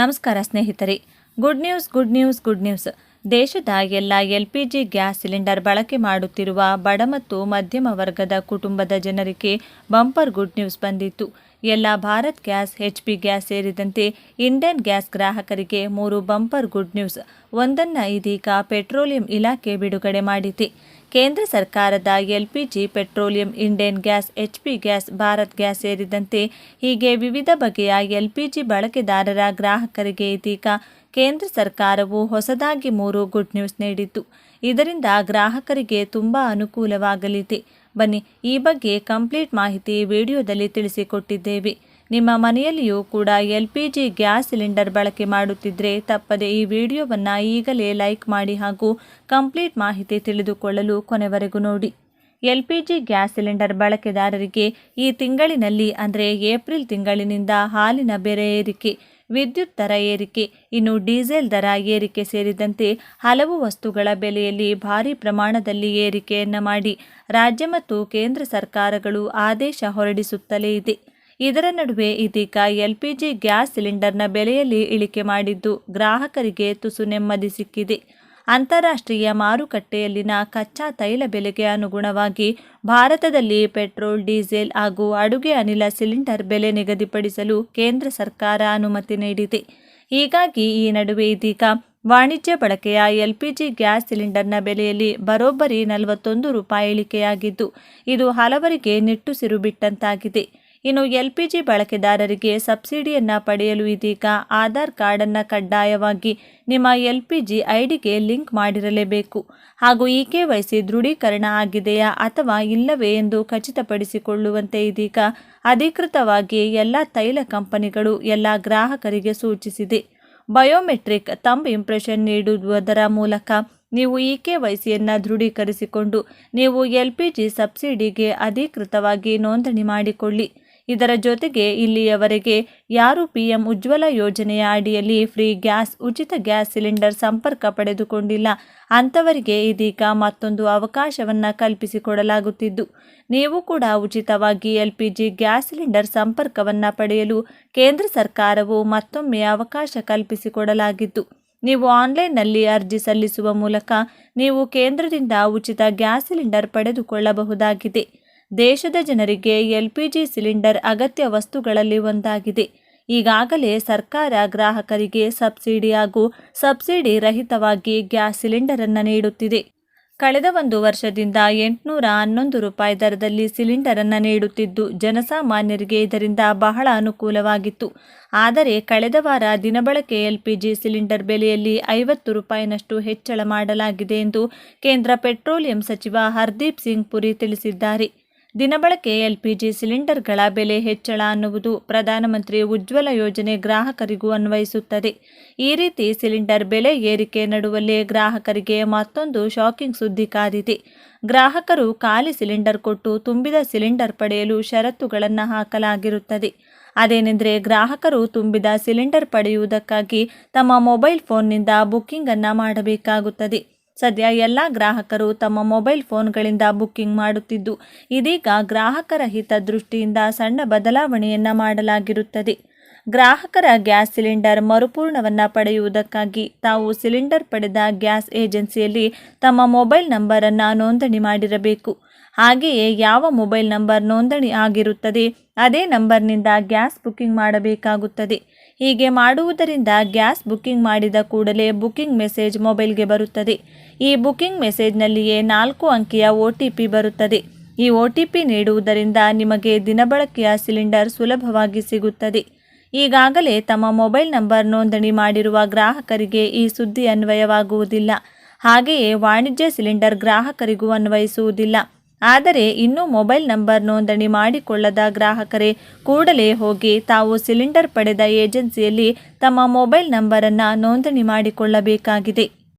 ನಮಸ್ಕಾರ ಸ್ನೇಹಿತರೆ. Good news good news good news ದೇಶದ ಎಲ್ಲ L P G gas cylinder ಬಳಕೆ ಮಾಡುತ್ತಿರುವ ಬಡ ಮತ್ತು ಮಧ್ಯಮ ವರ್ಗದ ಕುಟುಂಬದ ಜನರಿಗೆ ಬಂಪರ್ ಗುಡ್ ನ್ಯೂಸ್ ಬಂದಿತ್ತು. ಎಲ್ಲ Bharat gas, H P gas ಸೇರಿದಂತೆ ಇಂಡಿಯನ್ ಗ್ಯಾಸ್ ಗ್ರಾಹಕರಿಗೆ ಮೂರು ಬಂಪರ್ ಗುಡ್ ನ್ಯೂಸ್ ಒಂದನ್ನು ಇದೀಗ ಪೆಟ್ರೋಲಿಯಂ ಇಲಾಖೆ ಬಿಡುಗಡೆ ಮಾಡಿದೆ. ಕೇಂದ್ರ ಸರ್ಕಾರದ LPG, petroleum Indian gas HP gas, Bharat gas ಸೇರಿದಂತೆ ಹೀಗೆ ವಿವಿಧ ಬಗೆಯ ಎಲ್ಪಿಜಿ ಬಳಕೆದಾರರ ಗ್ರಾಹಕರಿಗೆ ಇದೀಗ ಕೇಂದ್ರ ಸರ್ಕಾರವು ಹೊಸದಾಗಿ ಮೂರು ಗುಡ್ ನ್ಯೂಸ್ ನೀಡಿತ್ತು ಇದರಿಂದ ಗ್ರಾಹಕರಿಗೆ ತುಂಬ ಅನುಕೂಲವಾಗಲಿದೆ. ಬನ್ನಿ ಈ ಬಗ್ಗೆ ಕಂಪ್ಲೀಟ್ ಮಾಹಿತಿ ವಿಡಿಯೋದಲ್ಲಿ ತಿಳಿಸಿಕೊಟ್ಟಿದ್ದೇವೆ. ನಿಮ್ಮ ಮನೆಯಲ್ಲಿಯೂ ಕೂಡ L P G gas cylinder ಬಳಕೆ ಮಾಡುತ್ತಿದ್ದರೆ ತಪ್ಪದೆ ಈ ವಿಡಿಯೋವನ್ನು ಈಗಲೇ ಲೈಕ್ ಮಾಡಿ ಹಾಗೂ ಕಂಪ್ಲೀಟ್ ಮಾಹಿತಿ ತಿಳಿದುಕೊಳ್ಳಲು ಕೊನೆವರೆಗೂ ನೋಡಿ. L P G gas cylinder ಬಳಕೆದಾರರಿಗೆ ಈ ತಿಂಗಳಿನಲ್ಲಿ, ಅಂದರೆ ಏಪ್ರಿಲ್ ತಿಂಗಳಿನಿಂದ ಹಾಲಿನ ಬೆರೆ ಏರಿಕೆ, ವಿದ್ಯುತ್ ದರ ಏರಿಕೆ, ಇನ್ನು ಡೀಸೆಲ್ ದರ ಏರಿಕೆ ಸೇರಿದಂತೆ ಹಲವು ವಸ್ತುಗಳ ಬೆಲೆಯಲ್ಲಿ ಭಾರಿ ಪ್ರಮಾಣದಲ್ಲಿ ಏರಿಕೆಯನ್ನು ಮಾಡಿ ರಾಜ್ಯ ಮತ್ತು ಕೇಂದ್ರ ಸರ್ಕಾರಗಳು ಆದೇಶ ಹೊರಡಿಸುತ್ತಲೇ ಇದೆ. ಇದರ ನಡುವೆ ಇದೀಗ ಎಲ್ಪಿಜಿ ಗ್ಯಾಸ್ ಸಿಲಿಂಡರ್ನ ಬೆಲೆಯಲ್ಲಿ ಇಳಿಕೆ ಮಾಡಿದ್ದು ಗ್ರಾಹಕರಿಗೆ ತುಸು ನೆಮ್ಮದಿ ಸಿಕ್ಕಿದೆ. ಅಂತಾರಾಷ್ಟ್ರೀಯ ಮಾರುಕಟ್ಟೆಯಲ್ಲಿನ ಕಚ್ಚಾ ತೈಲ ಬೆಲೆಗೆ ಅನುಗುಣವಾಗಿ ಭಾರತದಲ್ಲಿ ಪೆಟ್ರೋಲ್, ಡೀಸೆಲ್ ಹಾಗೂ ಅಡುಗೆ ಅನಿಲ ಸಿಲಿಂಡರ್ ಬೆಲೆ ನಿಗದಿಪಡಿಸಲು ಕೇಂದ್ರ ಸರ್ಕಾರ ಅನುಮತಿ ನೀಡಿದೆ. ಹೀಗಾಗಿ ಈ ನಡುವೆ ಇದೀಗ ವಾಣಿಜ್ಯ ಬಳಕೆಯ ಎಲ್ಪಿಜಿ ಗ್ಯಾಸ್ ಸಿಲಿಂಡರ್ನ ಬೆಲೆಯಲ್ಲಿ ಬರೋಬ್ಬರಿ ನಲವತ್ತೊಂದು ರೂಪಾಯಿ ಇಳಿಕೆಯಾಗಿದ್ದು, ಇದು ಹಲವರಿಗೆ ನಿಟ್ಟುಸಿರು ಬಿಟ್ಟಂತಾಗಿದೆ. ಇನ್ನು ಎಲ್ ಪಿ ಜಿ ಬಳಕೆದಾರರಿಗೆ ಸಬ್ಸಿಡಿಯನ್ನು ಪಡೆಯಲು ಇದೀಗ ಆಧಾರ್ ಕಾರ್ಡನ್ನು ಕಡ್ಡಾಯವಾಗಿ ನಿಮ್ಮ ಎಲ್ ಪಿ ಜಿ ಐಡಿಗೆ ಲಿಂಕ್ ಮಾಡಿರಲೇಬೇಕು. ಹಾಗೂ ಇ ಕೆ ವೈ ಸಿ ದೃಢೀಕರಣ ಆಗಿದೆಯಾ ಅಥವಾ ಇಲ್ಲವೇ ಎಂದು ಖಚಿತಪಡಿಸಿಕೊಳ್ಳುವಂತೆ ಇದೀಗ ಅಧಿಕೃತವಾಗಿ ಎಲ್ಲ ತೈಲ ಕಂಪನಿಗಳು ಎಲ್ಲ ಗ್ರಾಹಕರಿಗೆ ಸೂಚಿಸಿದೆ. ಬಯೋಮೆಟ್ರಿಕ್ ತಂಬ್ ಇಂಪ್ರೆಷನ್ ನೀಡುವುದರ ಮೂಲಕ ನೀವು ಇ ಕೆ ವೈ ಸಿಯನ್ನು ದೃಢೀಕರಿಸಿಕೊಂಡು ನೀವು ಎಲ್ ಪಿ ಜಿ ಸಬ್ಸಿಡಿಗೆ ಅಧಿಕೃತವಾಗಿ ನೋಂದಣಿ ಮಾಡಿಕೊಳ್ಳಿ. ಇದರ ಜೊತೆಗೆ ಇಲ್ಲಿಯವರೆಗೆ ಯಾರು ಪಿಎಂ ಉಜ್ವಲ ಯೋಜನೆಯ ಅಡಿಯಲ್ಲಿ ಫ್ರೀ ಗ್ಯಾಸ್, ಉಚಿತ ಗ್ಯಾಸ್ ಸಿಲಿಂಡರ್ ಸಂಪರ್ಕ ಪಡೆದುಕೊಂಡಿಲ್ಲ, ಅಂಥವರಿಗೆ ಇದೀಗ ಮತ್ತೊಂದು ಅವಕಾಶವನ್ನು ಕಲ್ಪಿಸಿಕೊಡಲಾಗುತ್ತಿದ್ದು. ನೀವು ಕೂಡ ಉಚಿತವಾಗಿ L P G gas cylinder ಸಂಪರ್ಕವನ್ನು ಪಡೆಯಲು ಕೇಂದ್ರ ಸರ್ಕಾರವು ಮತ್ತೊಮ್ಮೆ ಅವಕಾಶ ಕಲ್ಪಿಸಿಕೊಡಲಾಗಿದ್ದು, ನೀವು ಆನ್ಲೈನ್ನಲ್ಲಿ ಅರ್ಜಿ ಸಲ್ಲಿಸುವ ಮೂಲಕ ನೀವು ಕೇಂದ್ರದಿಂದ ಉಚಿತ ಗ್ಯಾಸ್ ಸಿಲಿಂಡರ್ ಪಡೆದುಕೊಳ್ಳಬಹುದಾಗಿದೆ. ದೇಶದ ಜನರಿಗೆ ಎಲ್ ಪಿ ಜಿ ಸಿಲಿಂಡರ್ ಅಗತ್ಯ ವಸ್ತುಗಳಲ್ಲಿ ಒಂದಾಗಿದೆ. ಈಗಾಗಲೇ ಸರ್ಕಾರ ಗ್ರಾಹಕರಿಗೆ ಸಬ್ಸಿಡಿ ಹಾಗೂ ಸಬ್ಸಿಡಿ ರಹಿತವಾಗಿ ಗ್ಯಾಸ್ ಸಿಲಿಂಡರನ್ನು ನೀಡುತ್ತಿದೆ. ಕಳೆದ ಒಂದು ವರ್ಷದಿಂದ ಎಂಟುನೂರ ಹನ್ನೊಂದು ರೂಪಾಯಿ ದರದಲ್ಲಿ ಸಿಲಿಂಡರನ್ನು ನೀಡುತ್ತಿದ್ದು, ಜನಸಾಮಾನ್ಯರಿಗೆ ಇದರಿಂದ ಬಹಳ ಅನುಕೂಲವಾಗಿತ್ತು. ಆದರೆ ಕಳೆದ ವಾರ ದಿನಬಳಕೆ ಎಲ್ಪಿಜಿ ಸಿಲಿಂಡರ್ ಬೆಲೆಯಲ್ಲಿ ಐವತ್ತು ರೂಪಾಯಿನಷ್ಟು ಹೆಚ್ಚಳ ಮಾಡಲಾಗಿದೆ ಎಂದು ಕೇಂದ್ರ ಪೆಟ್ರೋಲಿಯಂ ಸಚಿವ ಹರ್ದೀಪ್ ಸಿಂಗ್ ಪುರಿ ತಿಳಿಸಿದ್ದಾರೆ. ದಿನಬಳಕೆ ಎಲ್ಪಿಜಿ ಸಿಲಿಂಡರ್ಗಳ ಬೆಲೆ ಹೆಚ್ಚಳ ಅನ್ನುವುದು ಪ್ರಧಾನಮಂತ್ರಿ ಉಜ್ವಲ ಯೋಜನೆ ಗ್ರಾಹಕರಿಗೂ ಅನ್ವಯಿಸುತ್ತದೆ. ಈ ರೀತಿ ಸಿಲಿಂಡರ್ ಬೆಲೆ ಏರಿಕೆ ನಡುವಲ್ಲೇ ಗ್ರಾಹಕರಿಗೆ ಮತ್ತೊಂದು ಶಾಕಿಂಗ್ ಸುದ್ದಿ ಕಾದಿದೆ. ಗ್ರಾಹಕರು ಖಾಲಿ ಸಿಲಿಂಡರ್ ಕೊಟ್ಟು ತುಂಬಿದ ಸಿಲಿಂಡರ್ ಪಡೆಯಲು ಷರತ್ತುಗಳನ್ನು ಹಾಕಲಾಗಿರುತ್ತದೆ. ಅದೇನೆಂದರೆ ಗ್ರಾಹಕರು ತುಂಬಿದ ಸಿಲಿಂಡರ್ ಪಡೆಯುವುದಕ್ಕಾಗಿ ತಮ್ಮ ಮೊಬೈಲ್ ಫೋನ್ನಿಂದ ಬುಕ್ಕಿಂಗನ್ನು ಮಾಡಬೇಕಾಗುತ್ತದೆ. ಸದ್ಯ ಎಲ್ಲ ಗ್ರಾಹಕರು ತಮ್ಮ ಮೊಬೈಲ್ ಫೋನ್ಗಳಿಂದ ಬುಕ್ಕಿಂಗ್ ಮಾಡುತ್ತಿದ್ದು, ಇದೀಗ ಗ್ರಾಹಕರ ಹಿತದೃಷ್ಟಿಯಿಂದ ಸಣ್ಣ ಬದಲಾವಣೆಯನ್ನು ಮಾಡಲಾಗಿರುತ್ತದೆ. ಗ್ರಾಹಕರ ಗ್ಯಾಸ್ ಸಿಲಿಂಡರ್ ಮರುಪೂರ್ಣವನ್ನು ಪಡೆಯುವುದಕ್ಕಾಗಿ ತಾವು ಸಿಲಿಂಡರ್ ಪಡೆದ ಗ್ಯಾಸ್ ಏಜೆನ್ಸಿಯಲ್ಲಿ ತಮ್ಮ ಮೊಬೈಲ್ ನಂಬರನ್ನು ನೋಂದಣಿ ಮಾಡಿರಬೇಕು. ಹಾಗೆಯೇ ಯಾವ ಮೊಬೈಲ್ ನಂಬರ್ ನೋಂದಣಿ ಆಗಿರುತ್ತದೆ, ಅದೇ ನಂಬರ್ನಿಂದ ಗ್ಯಾಸ್ ಬುಕ್ಕಿಂಗ್ ಮಾಡಬೇಕಾಗುತ್ತದೆ. ಹೀಗೆ ಮಾಡುವುದರಿಂದ ಗ್ಯಾಸ್ ಬುಕ್ಕಿಂಗ್ ಮಾಡಿದ ಕೂಡಲೇ ಬುಕ್ಕಿಂಗ್ ಮೆಸೇಜ್ ಮೊಬೈಲ್ಗೆ ಬರುತ್ತದೆ. ಈ ಬುಕ್ಕಿಂಗ್ ಮೆಸೇಜ್ನಲ್ಲಿಯೇ ನಾಲ್ಕು ಅಂಕಿಯ ಒ ಬರುತ್ತದೆ. ಈ ಒ ಟಿ ನೀಡುವುದರಿಂದ ನಿಮಗೆ ದಿನಬಳಕೆಯ ಸಿಲಿಂಡರ್ ಸುಲಭವಾಗಿ ಸಿಗುತ್ತದೆ. ಈಗಾಗಲೇ ತಮ್ಮ ಮೊಬೈಲ್ ನಂಬರ್ ನೋಂದಣಿ ಮಾಡಿರುವ ಗ್ರಾಹಕರಿಗೆ ಈ ಸುದ್ದಿ ಅನ್ವಯವಾಗುವುದಿಲ್ಲ. ಹಾಗೆಯೇ ವಾಣಿಜ್ಯ ಸಿಲಿಂಡರ್ ಗ್ರಾಹಕರಿಗೂ ಅನ್ವಯಿಸುವುದಿಲ್ಲ. ಆದರೆ ಇನ್ನೂ ಮೊಬೈಲ್ ನಂಬರ್ ನೋಂದಣಿ ಮಾಡಿಕೊಳ್ಳದ ಗ್ರಾಹಕರೇ, ಕೂಡಲೇ ಹೋಗಿ ತಾವು ಸಿಲಿಂಡರ್ ಪಡೆದ ಏಜೆನ್ಸಿಯಲ್ಲಿ ತಮ್ಮ ಮೊಬೈಲ್ ನಂಬರನ್ನು ನೋಂದಣಿ ಮಾಡಿಕೊಳ್ಳಬೇಕಾಗಿದೆ.